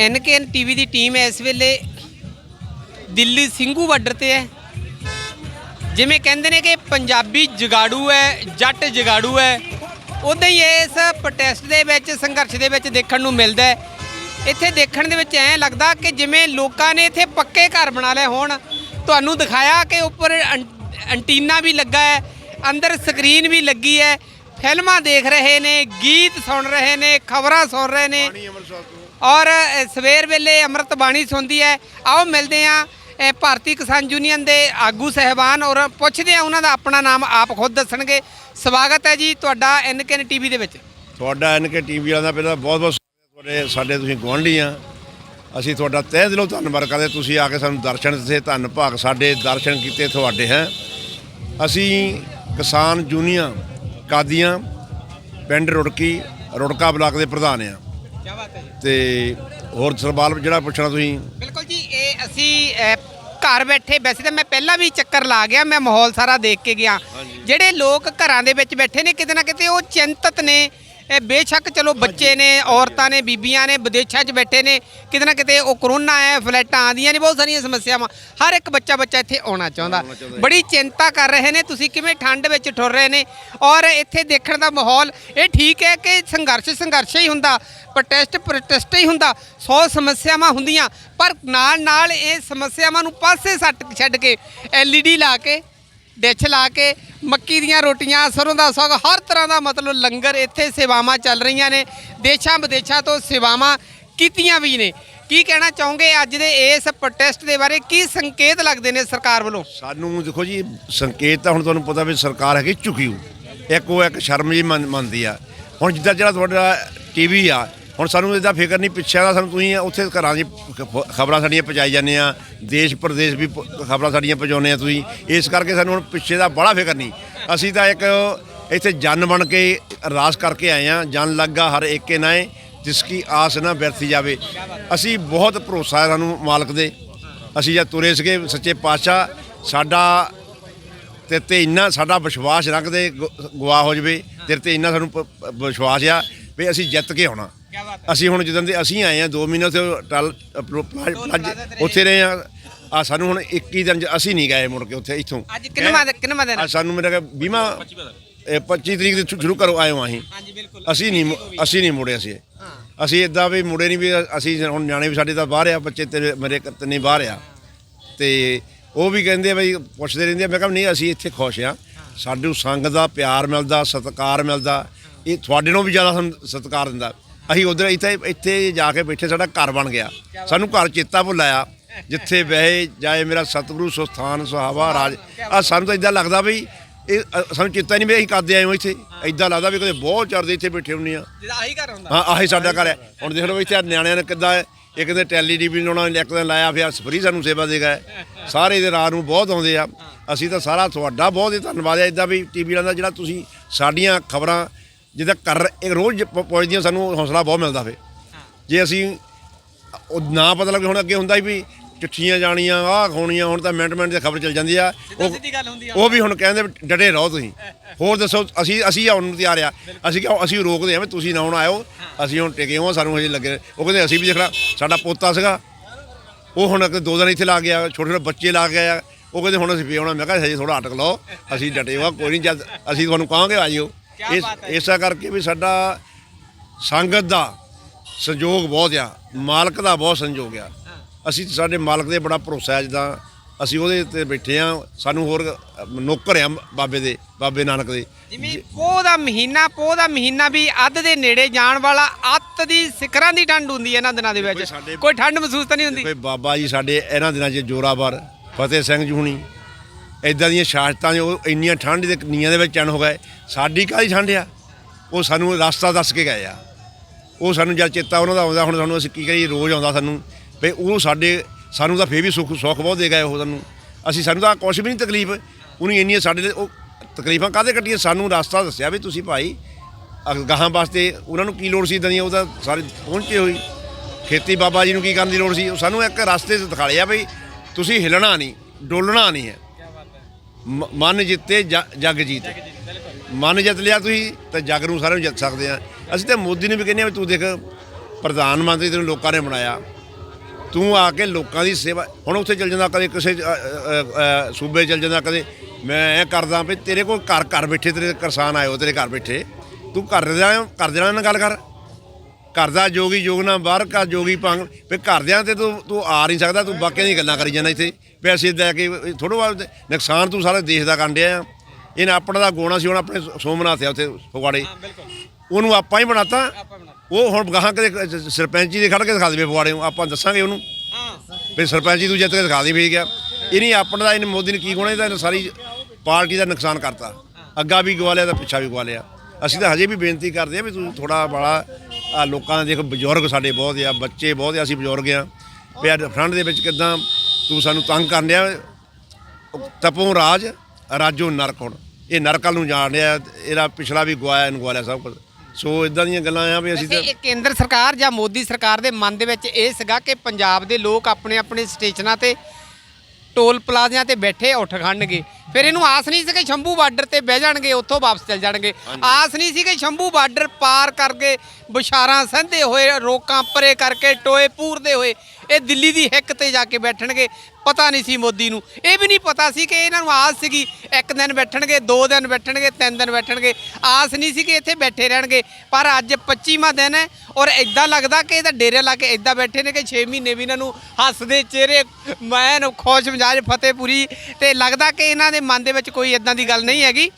ਐਨਕੇਐਨ TV ਦੀ team ਇਸ ਵੇਲੇ Delhi Singhu border ਤੇ ਹੈ। ਜਿਵੇਂ ਕਹਿੰਦੇ ਨੇ ਕਿ ਪੰਜਾਬੀ ਜਗਾੜੂ ਹੈ, ਜੱਟ ਜਗਾੜੂ ਹੈ। ਉਦਾਂ ਹੀ ਇਸ ਪ੍ਰੋਟੈਸਟ ਦੇ ਵਿੱਚ, ਸੰਘਰਸ਼ ਦੇ ਵਿੱਚ ਦੇਖਣ ਨੂੰ ਮਿਲਦਾ ਹੈ। ਇੱਥੇ ਦੇਖਣ ਦੇ ਵਿੱਚ ਐਂ ਲੱਗਦਾ ਕਿ ਜਿਵੇਂ ਲੋਕਾਂ ਨੇ ਇੱਥੇ ਪੱਕੇ ਘਰ ਬਣਾ ਲਏ ਹੋਣ। ਤੁਹਾਨੂੰ ਦਿਖਾਇਆ ਕਿ ਉੱਪਰ ਐਂ- ਐਂਟੀਨਾ ਵੀ ਲੱਗਾ ਹੈ, ਅੰਦਰ ਸਕਰੀਨ ਵੀ ਲੱਗੀ ਹੈ। ਫਿਲਮਾਂ ਦੇਖ ਰਹੇ ਨੇ, ਗੀਤ ਸੁਣ ਰਹੇ ਨੇ, ਖਬਰਾਂ ਸੁਣ ਰਹੇ ਨੇ। ਔਰ ਸਵੇਰ ਵੇਲੇ ਅੰਮ੍ਰਿਤ ਬਾਣੀ ਸੁਣਦੀ ਹੈ। ਆਓ ਮਿਲਦੇ ਆ ਭਾਰਤੀ ਕਿਸਾਨ ਯੂਨੀਅਨ ਦੇ ਆਗੂ ਸਹਿਬਾਨ ਔਰ ਪੁੱਛਦੇ ਆ ਉਹਨਾਂ ਦਾ ਆਪਣਾ ਨਾਮ ਆਪ ਖੁਦ ਦੱਸਣਗੇ। ਸਵਾਗਤ ਹੈ ਜੀ ਤੁਹਾਡਾ ਐਨਕੇਨ ਟੀਵੀ ਦੇ ਵਿੱਚ। ਤੁਹਾਡਾ ਐਨਕੇ ਟੀਵੀ ਵਾਲਿਆਂ ਦਾ ਪਹਿਲਾਂ ਬਹੁਤ ਬਹੁਤ ਤੁਹਾਡੇ, ਸਾਡੇ ਤੁਸੀਂ ਗੁਆਂਢੀ ਆ ਅਸੀਂ ਤੁਹਾਡਾ ਤਹਿ ਦਿਲੋਂ ਧੰਨਵਾਦ ਕਰਦੇ ਤੁਸੀਂ ਆ ਕੇ ਸਾਨੂੰ ਦਰਸ਼ਨ ਦਿੱਤੇ। ਧੰਨ ਭਾਗ ਸਾਡੇ ਦਰਸ਼ਨ ਕੀਤੇ ਤੁਹਾਡੇ ਹੈ। ਅਸੀਂ ਕਿਸਾਨ ਯੂਨੀਅਨ ਕਾਦੀਆਂ, ਪਿੰਡ ਰੁੜਕੀ, ਰੁੜਕਾ ਬਲਾਕ ਦੇ ਪ੍ਰਧਾਨ ਆ ਕੀ ਬਾਤ ਹੈ ਜੀ। ਤੇ ਹੋਰ ਸਵਾਲ ਜਿਹੜਾ ਪੁੱਛਣਾ ਤੁਸੀਂ? ਬਿਲਕੁਲ ਜੀ ਇਹ ਅਸੀਂ ਘਰ ਬੈਠੇ ਵੈਸੇ ਤਾਂ ਮੈਂ ਪਹਿਲਾਂ ਵੀ ਚੱਕਰ ਲਾ ਗਿਆ ਮੈਂ ਮਾਹੌਲ ਸਾਰਾ ਦੇਖ ਕੇ ਗਿਆ। ਜਿਹੜੇ ਲੋਕ ਘਰਾਂ ਦੇ ਵਿੱਚ ਬੈਠੇ ਨੇ ਕਿਤੇ ਨਾ ਕਿਤੇ ਉਹ ਚਿੰਤਤ ਨੇ। ਇਹ ਬੇਸ਼ੱਕ ਚਲੋ ਬੱਚੇ ਨੇ ਔਰਤਾਂ ਨੇ ਬੀਬੀਆਂ ਨੇ ਵਿਦੇਸ਼ਾਂ 'ਚ ਬੈਠੇ ਨੇ ਕਿਤੇ ਨਾ ਕਿਤੇ ਉਹ ਕਰੋਨਾ ਹੈ ਫਲੈਟਾਂ ਆਉਂਦੀਆਂ ਨੇ ਬਹੁਤ ਸਾਰੀਆਂ ਸਮੱਸਿਆਵਾਂ। ਹਰ ਇੱਕ ਬੱਚਾ ਬੱਚਾ ਇੱਥੇ ਆਉਣਾ ਚਾਹੁੰਦਾ। ਬੜੀ ਚਿੰਤਾ ਕਰ ਰਹੇ ਨੇ ਤੁਸੀਂ ਕਿਵੇਂ ਠੰਡ ਵਿੱਚ ਠੁਰ ਰਹੇ ਨੇ? ਔਰ ਇੱਥੇ ਦੇਖਣ ਦਾ ਮਾਹੌਲ ਇਹ ਠੀਕ ਹੈ ਕਿ ਸੰਘਰਸ਼ ਸੰਘਰਸ਼ ਹੀ ਹੁੰਦਾ ਪ੍ਰੋਟੈਸਟ ਪ੍ਰੋਟੈਸਟ ਹੀ ਹੁੰਦਾ 100 ਸਮੱਸਿਆਵਾਂ ਹੁੰਦੀਆਂ ਪਰ ਨਾਲ ਨਾਲ ਇਹ ਸਮੱਸਿਆਵਾਂ ਨੂੰ ਪਾਸੇ ਛੱਡ ਕੇ ਐਲਈਡੀ ਲਾ ਕੇ ਡਿਸ਼ ਲਾ ਕੇ ਮੱਕੀ ਦੀਆਂ ਰੋਟੀਆਂ, ਸਰੋਂ ਦਾ ਸਾਗ, ਹਰ ਤਰ੍ਹਾਂ ਦਾ ਮਤਲਬ ਲੰਗਰ ਇੱਥੇ ਸੇਵਾਵਾਂ ਚੱਲ ਰਹੀਆਂ ਨੇ। ਦੇਸ਼ਾਂ ਵਿਦੇਸ਼ਾਂ ਤੋਂ ਸੇਵਾਵਾਂ ਕੀਤੀਆਂ ਵੀ ਨੇ। ਕੀ ਕਹਿਣਾ ਚਾਹੋਗੇ ਅੱਜ ਦੇ ਇਸ ਪ੍ਰੋਟੈਸਟ ਦੇ ਬਾਰੇ? ਕੀ ਸੰਕੇਤ ਲੱਗਦੇ ਨੇ ਸਰਕਾਰ ਵੱਲੋਂ? ਸਾਨੂੰ ਦੇਖੋ ਜੀ, ਸੰਕੇਤ ਤਾਂ ਹੁਣ ਤੁਹਾਨੂੰ ਪਤਾ ਵੀ ਸਰਕਾਰ ਹੈਗੀ ਝੁਕੀ ਹੋ ਇੱਕ ਉਹ ਇੱਕ ਸ਼ਰਮ ਜੀ ਮੰਨ- ਮੰਨਦੀ ਆ। ਹੁਣ ਜਿੱਦਾਂ ਜਿਹੜਾ ਤੁਹਾਡਾ ਟੀਵੀ ਆ ਹੁਣ ਸਾਨੂੰ ਇਹਦਾ ਫਿਕਰ ਨਹੀਂ, ਪਿੱਛੇ ਦਾ ਸਾਨੂੰ ਤੁਸੀਂ ਉੱਥੇ ਘਰਾਂ ਦੀ ਖਬਰਾਂ ਸਾਡੀਆਂ ਪਹੁੰਚਾਈ ਜਾਂਦੇ ਆ, ਦੇਸ਼ ਪ੍ਰਦੇਸ਼ ਵੀ ਖਬਰਾਂ ਸਾਡੀਆਂ ਪਹੁੰਚਾਉਂਦੇ ਆ ਤੁਸੀਂ। ਇਸ ਕਰਕੇ ਸਾਨੂੰ ਹੁਣ ਪਿੱਛੇ ਦਾ ਬੜਾ ਫਿਕਰ ਨਹੀਂ। ਅਸੀਂ ਤਾਂ ਇੱਕ ਇੱਥੇ ਜਨ ਬਣ ਕੇ ਅਰਦਾਸ ਕਰਕੇ ਆਏ ਆ, ਜਨ ਲੱਗਾ ਹਰ ਏਕੇ ਨਾਏ ਜਿਸ ਕੀ ਆਸ ਨਾ ਵਿਅਰਥੀ ਜਾਵੇ। ਅਸੀਂ ਬਹੁਤ ਭਰੋਸਾ ਸਾਨੂੰ ਮਾਲਕ ਦੇ। ਅਸੀਂ ਜਦ ਤੁਰੇ ਸੀਗੇ ਸੱਚੇ ਪਾਤਸ਼ਾਹ, ਸਾਡਾ ਤੇਰੇ ਤੇ ਇੰਨਾ ਸਾਡਾ ਵਿਸ਼ਵਾਸ ਰੱਖਦੇ, ਗੁ- ਗਵਾ ਹੋ ਜਵੇ, ਤੇਰੇ ਤੇ ਇੰਨਾ ਸਾਨੂੰ ਪ- ਵਿਸ਼ਵਾਸ ਆ ਵੀ ਅਸੀਂ ਜਿੱਤ ਕੇ ਆਉਣਾ। ਅਸੀਂ ਹੁਣ ਜਦੋਂ ਦੇ ਅਸੀਂ ਆਏ ਆ 2 ਮਹੀਨੇ ਉੱਥੇ ਟਲ ਉੱਥੇ ਰਹੇ ਆ। ਆ ਸਾਨੂੰ ਹੁਣ 21 ਦਿਨ 'ਚ ਅਸੀਂ ਨਹੀਂ ਗਏ ਮੁੜ ਕੇ ਉੱਥੇ ਇੱਥੋਂ। ਅੱਜ ਕਿੰਨਵਾਂ ਦਿਨ- ਕਿੰਨਵਾਂ ਦਿਨ ਆ ਸਾਨੂੰ ਮੇਰਾ 20ਵਾਂ 25 ਤਰੀਕ ਦੇ ਸ਼ੁਰੂ ਕਰੋ ਆਏ ਹਾਂ ਅਸੀਂ। ਹਾਂਜੀ ਬਿਲਕੁਲ। ਅਸੀਂ ਨਹੀਂ ਅਸੀਂ ਨਹੀਂ ਮੁੜੇ ਅਸੀਂ। ਅਸੀਂ ਇਦਾਂ ਵੀ ਮੁੜੇ ਨਹੀਂ ਵੀ ਅਸੀਂ ਹੁਣ ਨਿਆਣੇ ਵੀ ਸਾਡੇ ਤਾਂ ਬਾਹਰ ਆ ਬੱਚੇ ਤੇ ਮੇਰੇ ਕ- ਤਿੰਨੇ ਬਾਹਰ ਆ। ਤੇ ਉਹ ਵੀ ਕਹਿੰਦੇ ਬਈ ਪੁੱਛਦੇ ਰਹਿੰਦੇ ਮੈਂ ਕਹਿੰਦਾ ਨਹੀਂ ਅਸੀਂ ਇੱਥੇ ਖੁਸ਼ ਆ। ਸਾਨੂੰ ਸੰਗ ਦਾ ਪਿਆਰ ਮਿਲਦਾ ਸਤਿਕਾਰ ਮਿਲਦਾ। ਇਹ ਤੁਹਾਡੇ ਨਾਲੋਂ ਵੀ ਜ਼ਿਆਦਾ ਸਾਨੂੰ ਸਤਿਕਾਰ ਦਿੰਦਾ। ਅਸੀਂ ਉਧਰ ਇੱਥੇ ਇੱਥੇ ਜਾ ਕੇ ਬੈਠੇ ਸਾਡਾ ਘਰ ਬਣ ਗਿਆ। ਸਾਨੂੰ ਘਰ ਚੇਤਾ ਭੁੱਲਾਇਆ ਜਿੱਥੇ ਬਹਿ ਜਾਏ ਮੇਰਾ ਸਤਿਗੁਰੂ ਸੁਸਥਾਨ ਸੁਹਾਵਾ ਰਾਜ। ਆ ਸਾਨੂੰ ਤਾਂ ਇਦਾਂ ਲੱਗਦਾ ਵੀ ਇਹ ਅ, ਸਾਨੂੰ ਚੇਤਾ ਨਹੀਂ ਵੀ ਅਸੀਂ ਕਰਦੇ ਆਏ ਹਾਂ ਇੱਥੇ। ਇਦਾਂ ਲੱਗਦਾ ਵੀ ਕਦੇ ਬਹੁਤ ਚੜਦੇ ਇੱਥੇ ਬੈਠੇ ਹੁੰਨੇ ਆ ਜਿਹਦਾ ਆਹੀ ਘਰ ਹੁੰਦਾ। ਹਾਂ ਆਹੀ ਸਾਡਾ ਘਰ ਹੈ। ਹੁਣ ਦੇਖ ਲਓ ਇੱਥੇ ਆਹ ਨਿਆਣਿਆਂ ਨੇ ਕਿੱਦਾਂ। ਇੱਕ ਦਿਨ ਟੈਲੀ ਟੀਵੀ ਲਾਉਣਾ ਇੱਕ ਦਿਨ ਲਾਇਆ ਫਿਰ ਸਫਰੀ ਸਾਨੂੰ ਸੇਵਾ ਦੇ ਗਏ। ਸਾਰੇ ਦੇ ਰਾਤ ਨੂੰ ਬਹੁਤ ਆਉਂਦੇ ਆ। ਅਸੀਂ ਤਾਂ ਸਾਰਾ ਤੁਹਾਡਾ ਬਹੁਤ ਹੀ ਧੰਨਵਾਦ ਹੈ। ਇਦਾਂ ਵੀ ਟੀਵੀ ਵਾਲਿਆਂ ਦਾ ਜਿਹੜਾ ਤੁਸੀਂ ਸਾਡੀਆਂ ਖਬਰਾਂ ਜਿੱਦਾਂ ਕਰ ਇੱਕ ਰੋਜ਼ ਪ- ਪਹੁੰਚਦੀਆਂ ਸਾਨੂੰ ਹੌਸਲਾ ਬਹੁਤ ਮਿਲਦਾ ਫੇ ਜੇ ਅਸੀਂ ਉਹ ਨਾ ਪਤਾ ਲੱਗੇ ਹੁਣ ਅੱਗੇ ਹੁੰਦਾ ਸੀ ਵੀ ਚਿੱਠੀਆਂ ਜਾਣੀਆਂ ਆਹ ਹੋਣੀਆਂ ਹੁਣ ਤਾਂ ਮਿੰਟ ਮਿੰਟ ਦੀ ਖਬਰ ਚੱਲ ਜਾਂਦੀ ਆ। ਉਹ ਸਿੱਧੀ ਗੱਲ ਹੁੰਦੀ ਆ। ਉਹ ਵੀ ਹੁਣ ਕਹਿੰਦੇ ਵੀ ਡਟੇ ਰਹੋ ਤੁਸੀਂ। ਹੋਰ ਦੱਸੋ ਅਸੀਂ ਅਸੀਂ ਆਉਣ ਨੂੰ ਤਿਆਰ ਆ। ਅਸੀਂ ਕਿਹਾ ਅਸੀਂ ਰੋਕਦੇ ਆ ਵੀ ਤੁਸੀਂ ਨਾ ਹੁਣ ਆਇਓ। ਅਸੀਂ ਹੁਣ ਟਿਕੇ ਹਾਂ ਸਾਨੂੰ ਹਜੇ ਲੱਗੇ। ਉਹ ਕਹਿੰਦੇ ਅਸੀਂ ਵੀ ਦੇਖਣਾ ਸਾਡਾ ਪੋਤਾ ਸੀਗਾ। ਉਹ ਹੁਣ ਅੱਗੇ ਦੋ ਦਿਨ ਇੱਥੇ ਲਾ ਗਿਆ ਛੋਟੇ ਛੋਟੇ ਬੱਚੇ ਲਾ ਗਏ ਆ ਉਹ ਕਹਿੰਦੇ ਹੁਣ ਅਸੀਂ ਵੀ ਆਉਣਾ। ਮੈਂ ਕਿਹਾ ਹਜੇ ਥੋੜਾ ਅਟਕ ਲਓ। ਅਸੀਂ ਡਟੇ ਹਾਂ ਕੋਈ ਨਹੀਂ ਜਦ ਅਸੀਂ ਤੁਹਾਨੂੰ ਕਹਾਂਗੇ ਆ ਜਿਓ। ਇਸ। ਇਸਾ ਕਰਕੇ ਵੀ ਸਾਡਾ ਸੰਗਤ ਦਾ ਸੰਯੋਗ ਬਹੁਤ ਆ। ਮਾਲਕ ਦਾ ਬਹੁਤ ਸੰਯੋਗ ਆ। ਅਸੀਂ ਸਾਡੇ ਮਾਲਕ ਦੇ ਬੜਾ ਭਰੋਸਾ ਹੈ ਜਿੱਦਾਂ ਅਸੀਂ ਉਹਦੇ ਤੇ ਬੈਠੇ ਆ ਸਾਨੂੰ ਹੋਰ ਨੌਕਰ ਆ ਬਾਬੇ ਦੇ ਬਾਬੇ ਨਾਨਕ ਦੇ। ਜਿਵੇਂ ਪੋਹ ਦਾ ਮਹੀਨਾ ਪੋਹ ਦਾ ਮਹੀਨਾ ਵੀ ਅੱਧ ਦੇ ਨੇੜੇ ਜਾਣ ਵਾਲਾ ਅੱਤ ਦੀ ਸਿਖਰਾਂ ਦੀ ਠੰਡ ਹੁੰਦੀ ਹੈ ਇਹਨਾਂ ਦਿਨਾਂ ਦੇ ਵਿੱਚ। ਕੋਈ ਠੰਡ ਮਹਿਸੂਸ ਤਾਂ ਨਹੀਂ ਹੁੰਦੀ? ਕੋਈ ਬਾਬਾ ਜੀ ਸਾਡੇ ਇਹਨਾਂ ਦਿਨਾਂ 'ਚ ਜੋਰਾਵਰ ਫਤਿਹ ਸਿੰਘ ਜੀ ਹੁਣੀ ਇਦਾਂ ਦੀਆਂ ਸ਼ਹਾਦਤਾਂ ਨੇ, ਉਹ ਇੰਨੀਆਂ ਠੰਡ ਦੇ ਨੀਆਂ ਦੇ ਵਿੱਚ ਚਣ ਹੋ ਗਏ। ਸਾਡੀ ਕਾਹਦੀ ਠੰਡ ਆ? ਉਹ ਸਾਨੂੰ ਰਸਤਾ ਦੱਸ ਕੇ ਗਏ ਆ। ਉਹ ਸਾਨੂੰ ਜਦ ਚੇਤਾ ਉਹਨਾਂ ਦਾ ਆਉਂਦਾ, ਹੁਣ ਸਾਨੂੰ ਅਸੀਂ ਕੀ ਕਰੀਏ? ਰੋਜ਼ ਆਉਂਦਾ ਸਾਨੂੰ। ਵੀ ਉਹ ਸਾਡੇ, ਸਾਨੂੰ ਤਾਂ ਫੇਰ ਵੀ ਸੁੱਖ ਸੁੱਖ ਬਹੁਤ ਦੇ ਗਏ ਉਹ ਸਾਨੂੰ। ਅਸੀਂ, ਸਾਨੂੰ ਤਾਂ ਕੁਛ ਵੀ ਨਹੀਂ ਤਕਲੀਫ। ਉਹਨੂੰ ਇੰਨੀਆਂ ਸਾਡੇ ਲਈ ਉਹ ਤਕਲੀਫਾਂ ਕਾਹਦੇ ਕੱਟੀਆਂ? ਸਾਨੂੰ ਰਸਤਾ ਦੱਸਿਆ ਵੀ ਤੁਸੀਂ ਭਾਈ ਅਗ- ਗਾਹਾਂ ਵਾਸਤੇ ਉਹਨਾਂ ਨੂੰ ਕੀ ਲੋੜ ਸੀ ਇਦਾਂ ਦੀਆਂ? ਉਹਦਾ ਸਾਰੇ ਪਹੁੰਚੇ ਹੋਈ ਖੇਤੀ ਬਾਬਾ ਜੀ ਨੂੰ ਕੀ ਕਰਨ ਦੀ ਲੋੜ ਸੀ? ਉਹ ਸਾਨੂੰ ਇੱਕ ਰਸਤੇ ਤੇ ਦਿਖਾ ਲਿਆ ਬਈ ਤੁਸੀਂ ਹਿਲਣਾ ਨਹੀਂ, ਡੋਲਣਾ ਨਹੀਂ ਹੈ। ਮ- ਮਨ ਜਿੱਤੇ ਜ- ਜਗ ਜੀਤ। ਮਨ ਜਿੱਤ ਲਿਆ ਤੁਸੀਂ ਤਾਂ ਜਗ ਨੂੰ ਸਾਰਿਆਂ ਨੂੰ ਜਿੱਤ ਸਕਦੇ ਆ। ਅਸੀਂ ਤਾਂ ਮੋਦੀ ਨੂੰ ਵੀ ਕਹਿੰਦੇ ਆ ਵੀ ਤੂੰ ਦੇਖ ਪ੍ਰਧਾਨ ਮੰਤਰੀ ਤੈਨੂੰ ਲੋਕਾਂ ਨੇ ਬਣਾਇਆ। ਤੂੰ ਆ ਕੇ ਲੋਕਾਂ ਦੀ ਸੇਵਾ ਹੁਣ ਉੱਥੇ ਚੱਲ ਜਾਂਦਾ ਕਦੇ ਕਿਸੇ ਅ, ਅ, ਅ, ਸੂਬੇ ਚੱਲ ਜਾਂਦਾ ਕਦੇ ਮੈਂ ਇਹ ਕਰਦਾ ਵੀ ਤੇਰੇ ਕੋਲ ਘਰ ਘਰ ਬੈਠੇ ਤੇਰੇ ਕਿਸਾਨ ਆਏ ਹੋ ਤੇਰੇ ਘਰ ਬੈਠੇ। ਤੂੰ ਘਰ ਦੇ ਘਰ ਦੇ ਨਾਲ ਗੱਲ ਕਰ। ਘਰ ਦਾ ਜੋਗੀ ਜੋਗਨਾ ਬਾਹਰ ਕਾ ਜੋਗੀ ਪੰਗ ਵੀ ਘਰਦਿਆਂ ਤੇ ਤੂੰ ਤੂੰ ਆ ਨਹੀਂ ਸਕਦਾ ਤੂੰ ਬਾਕੀਆਂ ਦੀਆਂ ਗੱਲਾਂ ਕਰੀ ਜਾਂਦਾ ਇੱਥੇ। ਪੈਸੇ ਲੈ ਕੇ ਥੋੜਾ ਬਹੁਤ ਨੁਕਸਾਨ ਤੂੰ ਸਾਰੇ ਦੇਸ਼ ਦਾ ਕਾਂਡਿਆ ਆ। ਇਹਨਾਂ ਆਪਣਾ ਦਾ ਗੋਣਾ ਸੀ ਹੁਣ ਆਪਣੇ ਸੋਮਨਾਥ ਆ ਉੱਥੇ ਫਗਵਾੜੇ। ਉਹਨੂੰ ਆਪਾਂ ਹੀ ਬਣਾਤਾ। ਉਹ ਹੁਣ ਗਾਹਾਂ ਕਦੇ ਸਰਪੰਚੀ ਦੇ ਖੜ ਕੇ ਦਿਖਾ ਦੇਵੇ ਫਗਵਾੜੇ ਨੂੰ। ਆਪਾਂ ਦੱਸਾਂਗੇ ਉਹਨੂੰ। ਵੀ ਸਰਪੰਚੀ ਤੂੰ ਜਿੱਤ ਕੇ ਦਿਖਾ ਦੇ ਵੀ ਗਿਆ ਇਹਨੇ ਆਪਣਾ ਦਾ ਇਹਨੇ ਮੋਦੀ ਨੇ ਕੀ ਗੁਣਾ ਇਹਦਾ? ਇਹਨੇ ਸਾਰੀ ਪਾਰਟੀ ਦਾ ਨੁਕਸਾਨ ਕਰਤਾ। ਅੱਗਾ ਵੀ ਗਵਾ ਲਿਆ ਤਾਂ ਪਿੱਛਾ ਵੀ ਗਵਾ ਲਿਆ। ਅਸੀਂ ਤਾਂ ਹਜੇ ਵੀ ਬੇਨਤੀ ਕਰਦੇ ਆ ਵੀ ਤੂੰ ਥੋੜਾ ਬੜਾ ਆ ਲੋਕਾਂ ਦੇ ਦੇਖ ਬਜ਼ੁਰਗ ਸਾਡੇ ਬਹੁਤ ਆ, ਬੱਚੇ ਬਹੁਤ ਆ, ਅਸੀਂ ਬਜ਼ੁਰਗ ਆ। ਵੀ ਅੱਜ ਫਰੰਟ ਦੇ ਵਿੱਚ ਕਿਦਾਂ ਤੂੰ ਸਾਨੂੰ ਤੰਗ ਕਰਨ ਡਿਆ ਤਪੋਂ ਰਾਜ, ਰਾਜੋ ਨਰਕ ਹੁਣ। ਇਹ ਨਰਕਲ ਨੂੰ ਜਾਣ ਡਿਆ, ਇਹਦਾ ਪਿਛਲਾ ਵੀ ਗਵਾਇਆ ਇਹਨੂੰ ਗਵਾ ਲਿਆ ਸਭ ਕੁਝ ਸੋ ਇਦਾਂ ਦੀਆਂ ਗੱਲਾਂ ਆ ਵੀ ਅਸੀਂ ਤਾਂ ਇਹ ਕੇਂਦਰ ਸਰਕਾਰ ਜਾਂ ਮੋਦੀ ਸਰਕਾਰ ਦੇ ਮਨ ਦੇ ਵਿੱਚ ਇਹ ਸੀਗਾ ਕਿ ਪੰਜਾਬ ਦੇ ਲੋਕ ਆਪਣੇ ਆਪਣੇ ਸਟੇਸ਼ਨਾਂ ਤੇ ਟੋਲ ਪਲਾਜ਼ਿਆਂ ਤੇ ਬੈਠੇ ਉੱਠ ਖੜਨਗੇ। ਫਿਰ ਇਹਨੂੰ ਆਸ ਨਹੀਂ ਸੀ ਕਿ ਸ਼ੰਭੂ ਬਾਰਡਰ ਤੇ ਬਹਿ ਜਾਣਗੇ ਉੱਥੋਂ ਵਾਪਸ ਚੱਲ ਜਾਣਗੇ। ਆਸ ਨਹੀਂ ਸੀ ਕਿ ਸ਼ੰਭੂ ਬਾਰਡਰ ਪਾਰ ਕਰਕੇ ਬੁਸ਼ਾਰਾਂ ਸਹਿੰਦੇ ਹੋਏ ਰੋਕਾਂ ਪਰੇ ਕਰਕੇ ਟੋਏ ਪੂਰਦੇ ਹੋਏ ਇਹ ਦਿੱਲੀ ਦੀ ਹਿੱਕ ਤੇ ਜਾ ਕੇ ਬੈਠਣਗੇ। ਪਤਾ ਨਹੀਂ ਸੀ ਮੋਦੀ ਨੂੰ। ਇਹ ਵੀ ਨਹੀਂ ਪਤਾ ਸੀ ਕਿ ਇਹਨਾਂ ਨੂੰ ਆਸ ਸੀਗੀ ਇੱਕ ਦਿਨ ਬੈਠਣਗੇ ਦੋ ਦਿਨ ਬੈਠਣਗੇ ਤਿੰਨ ਦਿਨ ਬੈਠਣਗੇ। ਆਸ ਨਹੀਂ ਸੀ ਕਿ ਇੱਥੇ ਬੈਠੇ ਰਹਿਣਗੇ। ਪਰ ਅੱਜ 25ਵਾਂ ਦਿਨ ਹੈ ਔਰ ਇਦਾਂ ਲੱਗਦਾ ਕਿ ਇਹ ਤਾਂ ਡੇਰੇ ਲਾ ਕੇ ਇਦਾਂ ਬੈਠੇ ਨੇ ਕਿ 6 ਮਹੀਨੇ ਵੀ ਇਹਨਾਂ ਨੂੰ ਹੱਸਦੇ ਚਿਹਰੇ ਮੈਨ ਖੁਸ਼ ਮਿਜਾਜ ਫਤਿਹਪੁਰੀ ਤੇ ਲੱਗਦਾ ਕਿ ਇਹਨਾਂ ਦੇ ਮਨ ਦੇ ਵਿੱਚ ਕੋਈ ਇਦਾਂ ਦੀ ਗੱਲ ਨਹੀਂ ਹੈਗੀ?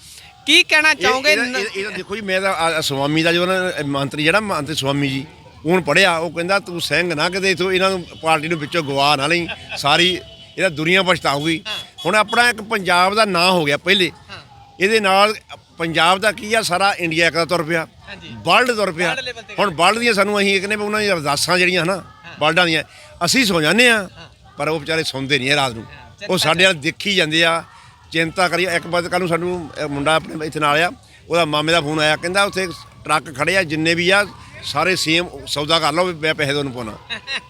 ਕੀ ਕਹਿਣਾ ਚਾਹੋਗੇ ਇਹ- ਦੇਖੋ ਜੀ ਮੈਂ ਤਾਂ ਸਵਾਮੀ ਦਾ ਜੋ ਮੰਤਰੀ ਜਿਹੜਾ ਮੰਤਰੀ ਸਵਾਮੀ ਜੀ ਹੁਣ ਪੜਿਆ ਉਹ ਕਹਿੰਦਾ ਤੂੰ ਸਿੰਘ ਨਾ ਕਿਤੇ ਇਥੋਂ ਇਹਨਾਂ ਨੂੰ ਪਾਰਟੀ ਨੂੰ ਵਿੱਚੋਂ ਗਵਾ ਨਾ ਲਈ ਸਾਰੀ ਇਹਦਾ ਦੁਨੀਆ ਪਛਤਾਊਗੀ। ਹੁਣ ਆਪਣਾ ਇੱਕ ਪੰਜਾਬ ਦਾ ਨਾਂ ਹੋ ਗਿਆ ਪਹਿਲੇ। ਇਹਦੇ ਨਾਲ ਪੰਜਾਬ ਦਾ ਕੀ ਆ ਸਾਰਾ ਇੰਡੀਆ ਇੱਕ ਦਾ ਤੁਰ ਪਿਆ। ਵਰਲਡ ਤੁਰ ਪਿਆ। ਹੁਣ ਵਰਲਡ ਦੀਆਂ ਸਾਨੂੰ ਅਸੀਂ ਇੱਕ ਨੇ ਉਹਨਾਂ ਦੀਆਂ ਅਰਦਾਸਾਂ ਜਿਹੜੀਆਂ ਹਨਾ ਵਰਲਡਾਂ ਦੀਆਂ ਅਸੀਂ ਸੋ ਜਾਂਦੇ ਆ ਪਰ ਉਹ ਵਿਚਾਰੇ ਸੌਂਦੇ ਨਹੀਂ ਰਾਤ ਨੂੰ। ਉਹ ਸਾਡੇ ਨਾਲ ਦੇਖੀ ਜਾਂਦੇ ਆ। ਚਿੰਤਾ ਕਰੀ ਇੱਕ ਵਾਰ ਕੱਲ ਨੂੰ ਸਾਨੂੰ ਇਹ ਮੁੰਡਾ ਆਪਣੇ ਇੱਥੇ ਨਾਲ ਆ ਉਹਦਾ ਮਾਮੇ ਦਾ ਫੋਨ ਆਇਆ ਕਹਿੰਦਾ ਉੱਥੇ ਟਰੱਕ ਖੜੇ ਆ ਜਿੰਨੇ ਵੀ ਆ ਸਾਰੇ ਸੇਮ ਸੌਦਾ ਕਰ ਲਓ ਵੀ ਮੈਂ ਪੈਸੇ ਤੁਹਾਨੂੰ ਪਾਉਣਾ।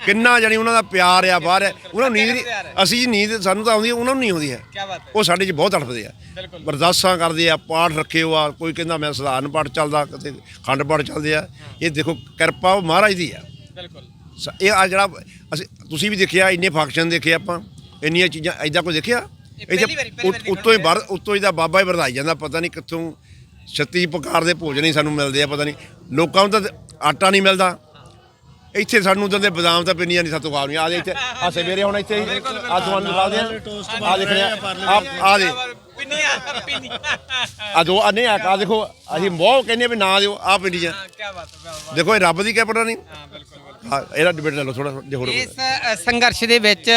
ਕਿੰਨਾ ਜਾਨੀ ਉਹਨਾਂ ਦਾ ਪਿਆਰ ਆ ਬਾਹਰ ਆ, ਉਹਨਾਂ ਨੂੰ ਨੀਂਦ ਨਹੀਂ ਅਸੀਂ ਜੀ ਨੀਂਦ ਸਾਨੂੰ ਤਾਂ ਆਉਂਦੀ ਉਹਨਾਂ ਨੂੰ ਨਹੀਂ ਆਉਂਦੀ ਹੈ। ਬਾਤ ਹੈ। ਉਹ ਸਾਡੇ 'ਚ ਬਹੁਤ ਤੜਫਦੇ ਆ। ਬਰਦਾਸ਼ਤਾਂ ਕਰਦੇ ਆ ਪਾਠ ਰੱਖੇ ਹੋ ਆ ਕੋਈ ਕਹਿੰਦਾ ਮੈਂ ਸਧਾਰਨ ਪਾਠ ਚੱਲਦਾ ਕਿਤੇ ਖੰਡ ਪਾਠ ਚੱਲਦੇ ਆ। ਇਹ ਦੇਖੋ ਕਿਰਪਾ ਉਹ ਮਹਾਰਾਜ ਦੀ ਆ। ਬਿਲਕੁਲ। ਸ- ਇਹ ਆ ਜਿਹੜਾ ਅਸੀਂ ਤੁਸੀਂ ਵੀ ਦੇਖਿਆ ਇੰਨੇ ਫੰਕਸ਼ਨ ਦੇਖੇ ਆਪਾਂ ਇੰਨੀਆਂ ਚੀਜ਼ਾਂ ਐਦਾਂ ਕੋਈ ਦੇਖਿਆ? ਇਹ ਪਹਿਲੀ ਵਾਰੀ- ਪਹਿਲੀ ਵਾਰੀ ਉੱਤੋਂ ਹੀ ਵਰ ਉੱਤੋਂ ਹੀ ਦਾ ਬਾਬਾ ਹੀ ਵਰਦਾਈ ਜਾਂਦਾ ਪਤਾ ਨਹੀਂ ਕਿੱਥੋਂ ਛੱਤੀ ਪ੍ਰਕਾਰ ਦੇ ਭੋਜਨ ਹੀ ਸਾਨੂੰ ਮਿਲਦੇ ਆ ਪਤਾ ਨਹੀਂ। ਲੋਕਾਂ ਨੂੰ ਤਾਂ ਆਟਾ ਨਹੀਂ ਮਿਲਦਾ। ਇੱਥੇ ਸਾਨੂੰ ਤਾਂ ਦੇ ਬਦਾਮ ਤਾਂ ਪਿੰਨੀਆਂ ਨਹੀਂ ਸਾਤੋਂ ਖਾਣੀਆਂ। ਆ ਦੇ ਇੱਥੇ ਆ ਸਵੇਰੇ ਹੁਣ ਇੱਥੇ ਆ ਤੁਹਾਨੂੰ ਦਿਖਾਉਂਦੇ ਆ ਆ ਦੇਖਣੇ ਆ ਆ ਦੇ। ਪਿੰਨੀਆਂ ਪਿੰਨੀਆਂ। ਆ ਦੋ ਆ ਨਹੀਂ ਆ ਆਹ ਦੇਖੋ ਅਸੀਂ ਬਹੁਤ ਕਹਿੰਦੇ ਆ ਵੀ ਨਾ ਦਿਓ ਆ ਕੀ ਬਾਤ ਹੈ। ਦੇਖੋ ਇਹ ਰੱਬ ਦੀ ਕਿਰਪਾ ਨਹੀਂ। ਹਾਂ ਬਿਲਕੁਲ। ਹਾਂ ਇਹਦਾ ਡਿਬੇਟ ਲੈ ਲਓ ਥੋੜਾ ਜਿਹਾ ਹੋਰ ਇਸ ਅ, ਸੰਘਰਸ਼ ਦੇ ਵਿੱਚ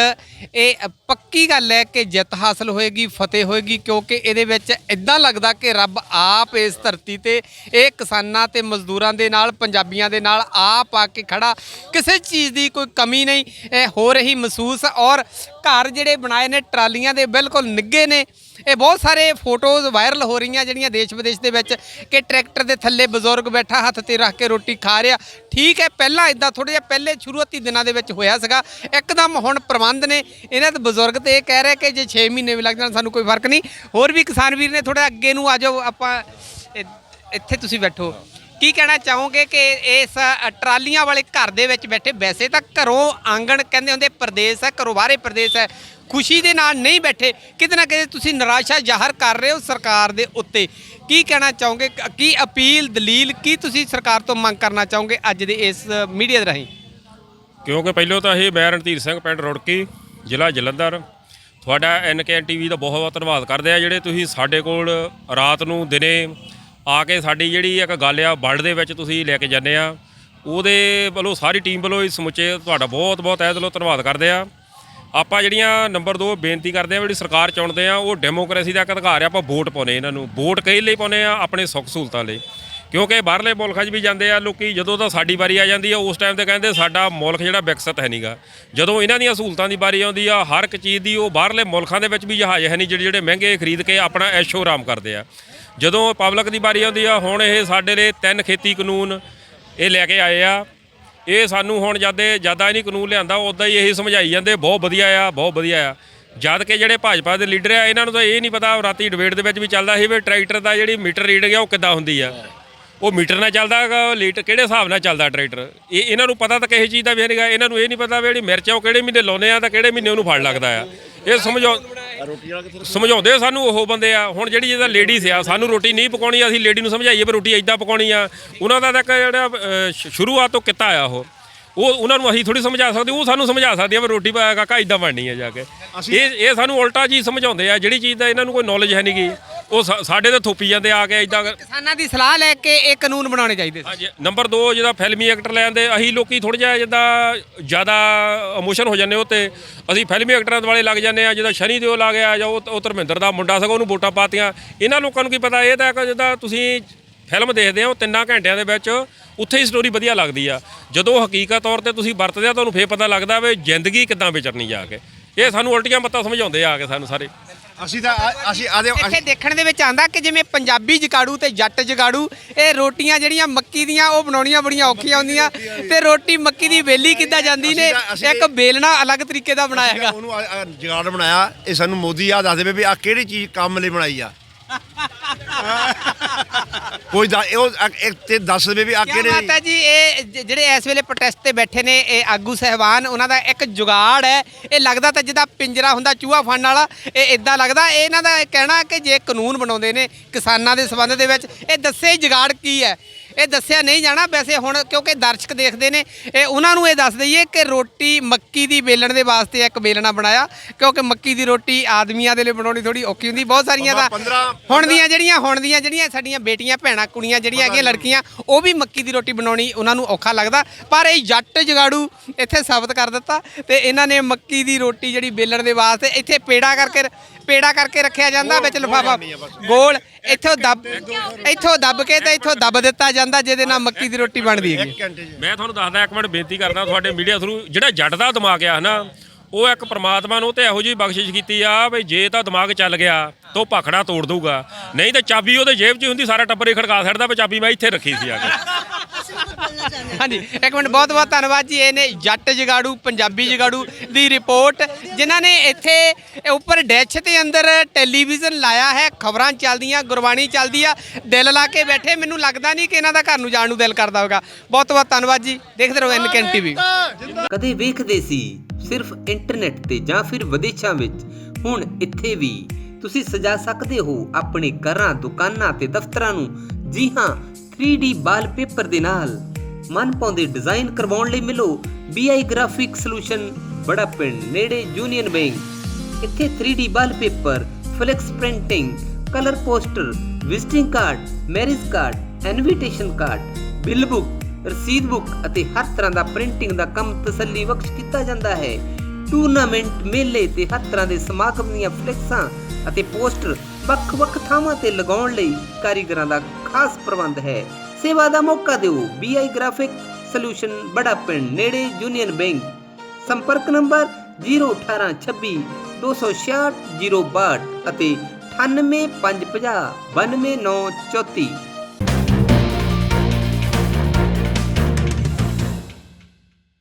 ਇਹ ਅ, ਪੱਕੀ ਗੱਲ ਹੈ ਕਿ ਜਿੱਤ ਹਾਸਲ ਹੋਏਗੀ ਫਤਿਹ ਹੋਏਗੀ ਕਿਉਂਕਿ ਇਹਦੇ ਵਿੱਚ ਇਦਾਂ ਲੱਗਦਾ ਕਿ ਰੱਬ ਆਪ ਇਸ ਧਰਤੀ ਤੇ ਇਹ ਕਿਸਾਨਾਂ ਤੇ ਮਜ਼ਦੂਰਾਂ ਦੇ ਨਾਲ ਪੰਜਾਬੀਆਂ ਦੇ ਨਾਲ ਆਪ ਆ ਕੇ ਖੜਾ। ਕਿਸੇ ਚੀਜ਼ ਦੀ ਕੋਈ ਕਮੀ ਨਹੀਂ ਇਹ ਹੋ ਰਹੀ ਮਹਿਸੂਸ ਔਰ ਘਰ ਜਿਹੜੇ ਬਣਾਏ ਨੇ ਟਰਾਲੀਆਂ ਦੇ ਬਿਲਕੁਲ ਨਿੱਗੇ ਨੇ। ਇਹ ਬਹੁਤ ਸਾਰੇ ਫੋਟੋਜ਼ ਵਾਇਰਲ ਹੋ ਰਹੀਆਂ ਜਿਹੜੀਆਂ ਦੇਸ਼ ਵਿਦੇਸ਼ ਦੇ ਵਿੱਚ ਕਿ ਟਰੈਕਟਰ ਦੇ ਥੱਲੇ ਬਜ਼ੁਰਗ ਬੈਠਾ, ਹੱਥ ਤੇ ਰੱਖ ਕੇ ਰੋਟੀ ਖਾ ਰਿਹਾ। ਠੀਕ ਹੈ, ਪਹਿਲਾਂ ਇਦਾਂ ਥੋੜਾ ਜਿਹਾ ਪਹਿਲੇ ਸ਼ੁਰੂਆਤੀ ਦਿਨਾਂ ਦੇ ਵਿੱਚ ਹੋਇਆ ਸੀਗਾ। ਇੱਕਦਮ ਹੁਣ ਪ੍ਰਬੰਧ ਨੇ ਇਹਨਾਂ ਦੇ ਬਜ਼ੁਰਗ ਤੇ ਇਹ ਕਹਿ ਰਿਹਾ ਕਿ ਜੇ 6 ਮਹੀਨੇ ਵੀ ਲੱਗ ਜਾਣ, ਸਾਨੂੰ ਕੋਈ ਫ਼ਰਕ ਨਹੀਂ। ਹੋਰ ਵੀ ਕਿਸਾਨ ਵੀਰ ਨੇ ਥੋੜਾ ਅੱਗੇ ਨੂੰ ਆ ਜਾਓ, ਆਪਾਂ ਇਹ- ਇੱਥੇ ਤੁਸੀਂ ਬੈਠੋ। ਕੀ ਕਹਿਣਾ ਚਾਹੋਗੇ ਕਿ ਇਸ ਟਰਾਲੀਆਂ ਵਾਲੇ ਘਰ ਦੇ ਵਿੱਚ ਬੈਠੇ, ਵੈਸੇ ਤਾਂ ਘਰੋਂ ਆਂਗਣ ਕਹਿੰਦੇ ਹੁੰਦੇ ਪ੍ਰਦੇਸ਼ ਹੈ, ਘਰੋਂ ਬਾਹਰੇ ਪ੍ਰਦੇਸ਼ ਹੈ, ਖੁਸ਼ੀ ਦੇ ਨਾਲ ਨਹੀਂ ਬੈਠੇ, ਕਿਤੇ ਨਾ ਕਿਤੇ ਤੁਸੀਂ ਨਿਰਾਸ਼ਾ ਜ਼ਾਹਰ ਕਰ ਰਹੇ ਹੋ ਸਰਕਾਰ ਦੇ ਉੱਤੇ। ਕੀ ਕਹਿਣਾ ਚਾਹੋਗੇ, ਕੀ ਅਪੀਲ, ਦਲੀਲ, ਕੀ ਤੁਸੀਂ ਸਰਕਾਰ ਤੋਂ ਮੰਗ ਕਰਨਾ ਚਾਹੋਗੇ ਅੱਜ ਦੇ ਇਸ ਮੀਡੀਆ ਦੇ ਰਾਹੀਂ? ਕਿਉਂਕਿ ਪਹਿਲਾਂ ਤਾਂ ਇਹ ਮੈਂ ਰਣਧੀਰ ਸਿੰਘ ਪਿੰਡ ਰੁੜਕੀ, ਜ਼ਿਲ੍ਹਾ ਜਲੰਧਰ। ਤੁਹਾਡਾ ਐਨਕੇ ਟੀਵੀ ਦਾ ਬਹੁਤ ਬਹੁਤ ਧੰਨਵਾਦ ਕਰਦੇ ਆ, ਜਿਹੜੇ ਤੁਸੀਂ ਸਾਡੇ ਕੋਲ ਰਾਤ ਨੂੰ, ਦਿਨੇ ਆ ਕੇ ਸਾਡੀ ਜਿਹੜੀ ਇੱਕ ਗੱਲ ਆ, ਵਰਲਡ ਦੇ ਵਿੱਚ ਤੁਸੀਂ ਲੈ ਕੇ ਜਾਂਦੇ ਆ। ਉਹਦੇ ਵੱਲੋਂ ਸਾਰੀ ਟੀਮ ਵੱਲੋਂ ਹੀ ਸਮੁੱਚੇ ਤੁਹਾਡਾ ਬਹੁਤ ਬਹੁਤ ਤਹਿ ਦਿਲੋਂ ਧੰਨਵਾਦ ਕਰਦੇ ਆ। ਆਪਾਂ ਜਿਹੜੀਆਂ ਨੰਬਰ 2 ਬੇਨਤੀ ਕਰਦੇ ਆ, ਜਿਹੜੀ ਸਰਕਾਰ ਚੁਣਦੇ ਆ, ਉਹ ਡੈਮੋਕ੍ਰੇਸੀ ਦਾ ਇੱਕ ਅਧਿਕਾਰ ਆ, ਆਪਾਂ ਵੋਟ ਪਾਉਨੇ ਇਹਨਾਂ ਨੂੰ। ਵੋਟ ਕਈ ਲਈ ਪਾਉਨੇ ਆ, ਆਪਣੇ ਸੁੱਖ ਸਹੂਲਤਾਂ ਲਈ। ਕਿਉਂਕਿ ਬਾਹਰਲੇ ਮੁਲਕਾਂ 'ਚ ਵੀ ਜਾਂਦੇ ਆ ਲੋਕੀ, ਜਦੋਂ ਤਾਂ ਸਾਡੀ ਵਾਰੀ ਆ ਜਾਂਦੀ ਆ, ਉਸ ਟਾਈਮ ਤੇ ਕਹਿੰਦੇ ਸਾਡਾ ਮੁਲਕ ਜਿਹੜਾ ਵਿਕਸਿਤ ਹੈ ਨਹੀਂਗਾ ਜਦੋਂ ਇਹਨਾਂ ਦੀਆਂ ਸਹੂਲਤਾਂ ਦੀ ਵਾਰੀ ਆਉਂਦੀ ਆ, ਹਰ ਇੱਕ ਚੀਜ਼ ਦੀ ਉਹ ਬਾਹਰਲੇ ਮੁਲਕਾਂ ਦੇ ਵਿੱਚ ਵੀ ਜਹਾਜ਼ ਹੈ ਨਹੀਂ ਜਿਹੜੇ ਜਿਹੜੇ ਮਹਿੰਗੇ ਖਰੀਦ ਕੇ ਆਪਣਾ ਐਸ਼ੋ ਆਰਾਮ ਕਰਦੇ ਆ। ਜਦੋਂ ਪਬਲਿਕ ਦੀ ਵਾਰੀ ਆਉਂਦੀ ਆ, ਹੁਣ ਇਹ ਸਾਡੇ ਲਈ ਤਿੰਨ ਖੇਤੀ ਕਾਨੂੰਨ ਇਹ ਲੈ ਕੇ ਆਏ ਆ। ਇਹ ਸਾਨੂੰ ਹੁਣ ਜਦੇ ਜ਼ਿਆਦਾ ਨਹੀਂ ਕਾਨੂੰਨ ਲਿਆਂਦਾ ਉਦਾਂ ਹੀ ਇਹੀ ਸਮਝਾਈ ਜਾਂਦੇ, ਬਹੁਤ ਵਧੀਆ ਆ, ਬਹੁਤ ਵਧੀਆ ਆ। ਜਦ ਕਿ ਜਿਹੜੇ ਭਾਜਪਾ ਦੇ ਲੀਡਰ ਆ, ਇਹਨਾਂ ਨੂੰ ਤਾਂ ਇਹ ਨਹੀਂ ਪਤਾ ਰਾਤੀ ਡਿਬੇਟ ਦੇ ਵਿੱਚ ਵੀ ਚੱਲਦਾ ਸੀ ਵੀ ਟਰੈਕਟਰ ਦਾ ਜਿਹੜੀ ਮੀਟਰ ਰੀਡਿੰਗ ਆ ਉਹ ਕਿੱਦਾਂ ਹੁੰਦੀ ਆ। ਉਹ ਮੀਟਰ ਨਾਲ ਚੱਲਦਾ ਹੈਗਾ ਲੀਟਰ ਕਿਹੜੇ ਹਿਸਾਬ ਨਾਲ ਚੱਲਦਾ ਟਰੈਕਟਰ? ਇਹ ਇਹਨਾਂ ਨੂੰ ਪਤਾ ਤਾਂ ਕਿਸੇ ਚੀਜ਼ ਦਾ ਵੀ ਨਹੀਂਗਾ ਇਹਨਾਂ ਨੂੰ ਇਹ ਨਹੀਂ ਪਤਾ ਵੀ ਜਿਹੜੀ ਮਿਰਚ ਆ, ਉਹ ਕਿਹੜੇ ਮਹੀਨੇ ਲਾਉਨੇ ਆ, ਤਾਂ ਕਿਹੜੇ ਮਹੀਨੇ ਉਹਨੂੰ ਫੜ ਲੱਗਦਾ ਆ। ਇਹ ਸਮਝਾਉ ਸਮਝਾਉਂਦੇ ਸਾਨੂੰ ਉਹ ਬੰਦੇ ਆ। ਹੁਣ ਜਿਹੜੀ ਜਿਹਦਾ ਲੇਡੀਜ਼ ਆ, ਸਾਨੂੰ ਰੋਟੀ ਨਹੀਂ ਪਕਾਉਣੀ, ਅਸੀਂ ਲੇਡੀ ਨੂੰ ਸਮਝਾਈਏ ਵੀ ਰੋਟੀ ਇਦਾਂ ਪਕਾਉਣੀ ਆ। ਉਹਨਾਂ ਦਾ ਤਾਂ ਇੱਕ ਜਿਹੜਾ ਸ਼ੁਰੂਆਤ ਤੋਂ ਕਿੱਤਾ ਆ ਉਹ। ਉਹ ਉਹਨਾਂ ਨੂੰ ਅਸੀਂ ਥੋੜੀ ਸਮਝਾ ਸਕਦੇ ਉਹ ਸਾਨੂੰ ਸਮਝਾ ਸਕਦੇ ਆ ਵੀ ਰੋਟੀ ਪਾ ਕਾਕਾ ਇਦਾਂ ਬਣਨੀ ਆ ਜਾ ਕੇ। ਇਹ ਇਹ ਸਾਨੂੰ ਉਲਟਾ ਜੀ ਸਮਝਾਉਂਦੇ ਆ ਜਿਹੜੀ ਚੀਜ਼ ਦਾ ਇਹਨਾਂ ਨੂੰ ਕੋਈ ਨੌਲੇਜ ਹੈ ਨਹੀਂਗੀ ਉਹ ਸਾ- ਸਾਡੇ ਤੇ ਥੋਪੀ ਜਾਂਦੇ ਆ ਕੇ ਇਦਾਂ ਕਿਸਾਨਾਂ ਦੀ ਸਲਾਹ ਲੈ ਕੇ ਇਹ ਕਾਨੂੰਨ ਬਣਾਉਣੇ ਚਾਹੀਦੇ ਸੀ। ਹਾਂਜੀ ਨੰਬਰ 2 ਜਿਹਦਾ ਫਿਲਮੀ ਐਕਟਰ ਲੈਂਦੇ ਅਸੀਂ ਲੋਕੀ ਥੋੜਾ ਜਿਹਾ ਜਿੱਦਾਂ ਜ਼ਿਆਦਾ ਇਮੋਸ਼ਨ ਹੋ ਜਾਂਦੇ ਉਹ ਤੇ ਅਸੀਂ ਫਿਲਮੀ ਐਕਟਰਾਂ ਦੁਆਲੇ ਲੱਗ ਜਾਂਦੇ ਆ ਜਿਹਦਾ ਸ਼ਨੀ ਦਿਓਲ ਆ ਗਿਆ ਜਾਂ ਉਹ ਉਹ ਧਰਮਿੰਦਰ ਦਾ ਮੁੰਡਾ ਸਗੋਂ ਉਹਨੂੰ ਵੋਟਾਂ ਪਾਤੀਆਂ। ਇਹਨਾਂ ਲੋਕਾਂ ਨੂੰ ਕੀ ਪਤਾ ਇਹ ਤਾਂ ਕਿ ਜਿੱਦਾਂ ਤੁਸੀਂ ਫਿਲਮ ਦੇਖਦੇ ਹੋ ਤਿੰਨਾਂ ਘੰਟਿਆਂ ਦੇ ਵਿੱਚ ਉੱਥੇ ਹੀ ਸਟੋਰੀ ਵਧੀਆ ਲੱਗਦੀ ਆ। ਜਦੋਂ ਹਕੀਕਤ ਤੌਰ ਤੇ ਤੁਸੀਂ ਵਰਤਦੇ ਆ ਤੁਹਾਨੂੰ ਫੇਰ ਪਤਾ ਲੱਗਦਾ ਵੀ ਜ਼ਿੰਦਗੀ ਕਿੱਦਾਂ ਵਿਚਰਨੀ ਜਾ ਕੇ। ਇਹ ਸਾਨੂੰ ਉਲਟੀਆਂ ਮੱਤਾਂ ਸਮਝਾਉਂਦੇ ਆ ਕੇ ਸਾਨੂੰ ਸਾਰੇ। ਅਸੀਂ ਤਾਂ ਆ- ਅਸੀਂ ਆਦੇ ਇੱਥੇ ਦੇਖਣ ਦੇ ਵਿੱਚ ਆਂਦਾ ਕਿ ਜਿਵੇਂ ਪੰਜਾਬੀ ਜਗਾੜੂ ਤੇ ਜੱਟ ਜਗਾੜੂ ਇਹ ਰੋਟੀਆਂ ਜਿਹੜੀਆਂ ਮੱਕੀ ਦੀਆਂ ਉਹ ਬਣਾਉਣੀਆਂ ਬੜੀਆਂ ਔਖੀਆਂ ਹੁੰਦੀਆਂ ਤੇ ਰੋਟੀ ਮੱਕੀ ਦੀ ਵੇਲੀ ਕਿੱਦਾਂ ਜਾਂਦੀ ਨੇ ਅਸੀਂ ਤਾਂ- ਅਸੀਂ ਇੱਕ ਬੇਲਣਾ ਅਲੱਗ ਤਰੀਕੇ ਦਾ ਬਣਾਇਆ ਹੈਗਾ। ਉਹਨੂੰ ਆ- ਆ ਜੁਗਾੜ ਬਣਾਇਆ ਇਹ ਸਾਨੂੰ ਮੋਦੀ ਆ ਦੱਸ ਦੇਵੇ ਵੀ ਆ ਕਿਹੜੀ ਚੀਜ਼ ਕੰਮ ਲਈ ਬਣਾਈ ਆ। ਕੋਈ ਦਾ ਇਹ ਉਹ ਆ- ਇੱਕ ਤੇ ਦੱਸ ਦੇਵੇ ਵੀ ਆ ਕਿਹੜੇ ਬਾਤ ਹੈ ਜੀ ਇਹ ਜ- ਜਿਹੜੇ ਇਸ ਵੇਲੇ ਪ੍ਰੋਟੈਸਟ ਤੇ ਬੈਠੇ ਨੇ ਇਹ ਆਗੂ ਸਹਿਬਾਨ ਉਹਨਾਂ ਦਾ ਇੱਕ ਜੁਗਾੜ ਹੈ। ਇਹ ਲੱਗਦਾ ਤਾਂ ਜਿੱਦਾਂ ਪਿੰਜਰਾ ਹੁੰਦਾ ਚੂਹਾ ਫੜਨ ਵਾਲਾ ਇਹ ਇਦਾਂ ਲੱਗਦਾ। ਇਹ ਇਹਨਾਂ ਦਾ ਇਹ ਕਹਿਣਾ ਕਿ ਜੇ ਕਾਨੂੰਨ ਬਣਾਉਂਦੇ ਨੇ ਕਿਸਾਨਾਂ ਦੇ ਸੰਬੰਧ ਦੇ ਵਿੱਚ ਇਹ ਦੱਸੇ ਜੁਗਾੜ ਕੀ ਹੈ? ਇਹ ਦੱਸਿਆ ਨਹੀਂ ਜਾਣਾ ਵੈਸੇ ਹੁਣ ਕਿਉਂਕਿ ਦਰਸ਼ਕ ਦੇਖਦੇ ਨੇ ਇਹ ਉਹਨਾਂ ਨੂੰ ਇਹ ਦੱਸ ਦਈਏ ਕਿ ਰੋਟੀ ਮੱਕੀ ਦੀ ਵੇਲਣ ਦੇ ਵਾਸਤੇ ਇੱਕ ਵੇਲਣਾ ਬਣਾਇਆ ਕਿਉਂਕਿ ਮੱਕੀ ਦੀ ਰੋਟੀ ਆਦਮੀਆਂ ਦੇ ਲਈ ਬਣਾਉਣੀ ਥੋੜੀ ਔਖੀ ਹੁੰਦੀ ਬਹੁਤ ਸਾਰੀਆਂ ਦਾ ਹੁਣ ਦੀਆਂ ਜਿਹੜੀਆਂ ਹੁਣ ਦੀਆਂ ਜਿਹੜੀਆਂ ਸਾਡੀਆਂ ਬੇਟੀਆਂ ਭੈਣਾਂ ਕੁੜੀਆਂ ਜਿਹੜੀਆਂ ਹੈਗੀਆਂ ਲੜਕੀਆਂ ਉਹ ਵੀ ਮੱਕੀ ਦੀ ਰੋਟੀ ਬਣਾਉਣੀ ਉਹਨਾਂ ਨੂੰ ਔਖਾ ਲੱਗਦਾ। ਪਰ ਇਹ ਜੱਟ ਜਗਾੜੂ ਇੱਥੇ ਸਾਬਤ ਕਰ ਦਿੱਤਾ ਤੇ ਇਹਨਾਂ ਨੇ ਮੱਕੀ ਦੀ ਰੋਟੀ ਜਿਹੜੀ ਬੇਲਣ ਦੇ ਵਾਸਤੇ ਇੱਥੇ ਪੇੜਾ ਕਰਕੇ ਪੇੜਾ ਕਰਕੇ ਰੱਖਿਆ ਜਾਂਦਾ ਵਿੱਚ ਲਿਫਾਫਾ ਗੋਲ ਇੱਥੋਂ ਦੱਬ ਇੱਥੋਂ ਦੱਬ ਕੇ ਤੇ ਇੱਥੋਂ ਦੱਬ ਦਿੱਤਾ ਜਾਂਦਾ। ਜਿਹਦੇ ਨਾਲ ਮੱਕੀ ਦੀ ਰੋਟੀ ਬਣਦੀ ਹੈਗੀ। ਮੈਂ ਤੁਹਾਨੂੰ ਦੱਸਦਾ ਇੱਕ ਮਿੰਟ ਬੇਨਤੀ ਕਰਦਾ ਤੁਹਾਡੇ ਮੀਡੀਆ ਥਰੂ ਜਿਹੜਾ ਜੱਟ ਦਾ ਦਿਮਾਗ ਆ ਹਨਾ ਉਹ ਇੱਕ ਪ੍ਰਮਾਤਮਾ ਨੂੰ ਤੇ ਇਹੋ ਜਿਹੀ ਬਖਸ਼ਿਸ਼ ਕੀਤੀ ਆ ਵੀ ਜੇ ਤਾਂ ਦਿਮਾਗ ਚੱਲ ਗਿਆ ਤਾਂ ਉਹ ਭਾਖੜਾ ਤੋੜ ਦਊਗਾ। ਨਹੀਂ ਤਾਂ ਚਾਬੀ ਉਹਦੇ ਜੇਬ 'ਚ ਹੀ ਹੁੰਦੀ ਸਾਰਾ ਟੱਬਰ ਹੀ ਖੜਕਾ ਛੱਡਦਾ ਵੀ ਚਾਬੀ ਮੈਂ ਇੱਥੇ ਰੱਖੀ ਸੀ ਆ ਕੇ। ਹਾਂਜੀ, ਇੱਕ ਮਿੰਟ, ਬਹੁਤ ਬਹੁਤ ਧੰਨਵਾਦ ਜੀ। ਇਹ ਨੇ ਜੱਟ ਜਗਾੜੂ, ਪੰਜਾਬੀ ਜਗਾੜੂ ਦੀ ਰਿਪੋਰਟ, ਜਿਨ੍ਹਾਂ ਨੇ ਇੱਥੇ ਉੱਪਰ ਡੈਸ਼ ਦੇ ਅੰਦਰ ਟੈਲੀਵਿਜ਼ਨ ਲਾਇਆ ਹੈ। ਖਬਰਾਂ ਚੱਲਦੀਆਂ, ਗੁਰਬਾਣੀ ਚੱਲਦੀ ਆ। ਦਿਲ ਲਾ ਕੇ ਬੈਠੇ, ਮੈਨੂੰ ਲੱਗਦਾ ਨਹੀਂ ਕਿ ਇਹਨਾਂ ਦਾ ਘਰ ਨੂੰ ਜਾਣ ਨੂੰ ਦਿਲ ਕਰਦਾ ਹੋਗਾ। ਬਹੁਤ ਬਹੁਤ ਧੰਨਵਾਦ ਜੀ। ਦੇਖਦੇ ਰਹੋ ਐਨਕੈਨ ਟੀਵੀ। ਕਦੇ ਵੇਖਦੇ ਸੀ ਸਿਰਫ ਇੰਟਰਨੈਟ ਤੇ ਜਾਂ ਫਿਰ ਵਿਦੇਸ਼ਾਂ ਵਿੱਚ? ਹੁਣ ਇੱਥੇ ਵੀ। ਤੁਸੀਂ ਸਜਾ ਸਕਦੇ ਹੋ ਆਪਣੇ ਘਰਾਂ, ਦੁਕਾਨਾਂ ਤੇ ਦਫ਼ਤਰਾਂ ਨੂੰ। ਜੀ ਹਾਂ 3D ਵਾਲਪੇਪਰ ਦੇ ਨਾਲ। ਮਨ ਡਿਜ਼ਾਈਨ ਕਰਵਾਉਣ ਲਈ ਮਿਲੋ BI ਗ੍ਰਾਫਿਕ ਸੋਲੂਸ਼ਨ ਬੜਾ ਪਿੰਡ, ਨੇੜੇ ਯੂਨੀਅਨ ਬੈਂਕ ਇੱਥੇ 3D wallpaper flex printing colour poster visiting card marriage card invitation card bill book ਰਸੀਦ ਬੁੱਕ ਅਤੇ ਹਰ ਤਰ੍ਹਾਂ ਦਾ ਪ੍ਰਿੰਟਿੰਗ ਦਾ ਕੰਮ ਤਸੱਲੀ ਬਖਸ਼ ਕੀਤਾ ਜਾਂਦਾ ਹੈ। ਟੂਰਨਾਮੈਂਟ ਮੇਲੇ ਤੇ ਹਰ ਤਰ੍ਹਾਂ ਦੇ ਸਮਾਗਮ ਦੀਆਂ ਫਲੈਕਸਾਂ ਅਤੇ ਪੋਸਟਰ ਵੱਖ-ਵੱਖ ਥਾਵਾਂ ਤੇ ਲਗਾਉਣ ਲਈ ਕਾਰੀਗਰਾਂ ਦਾ ਖਾਸ ਪ੍ਰਬੰਧ ਹੈ। ਸੇਵਾ ਦਾ ਮੌਕਾ ਦਿਓ। BI ਗ੍ਰਾਫਿਕ ਸੋਲੂਸ਼ਨ ਬੜਾ ਪਿੰਡ, ਨੇੜੇ ਯੂਨੀਅਨ ਬੈਂਕ ਸੰਪਰਕ ਨੰਬਰ 01826 266 062 ਅਤੇ 98550 92934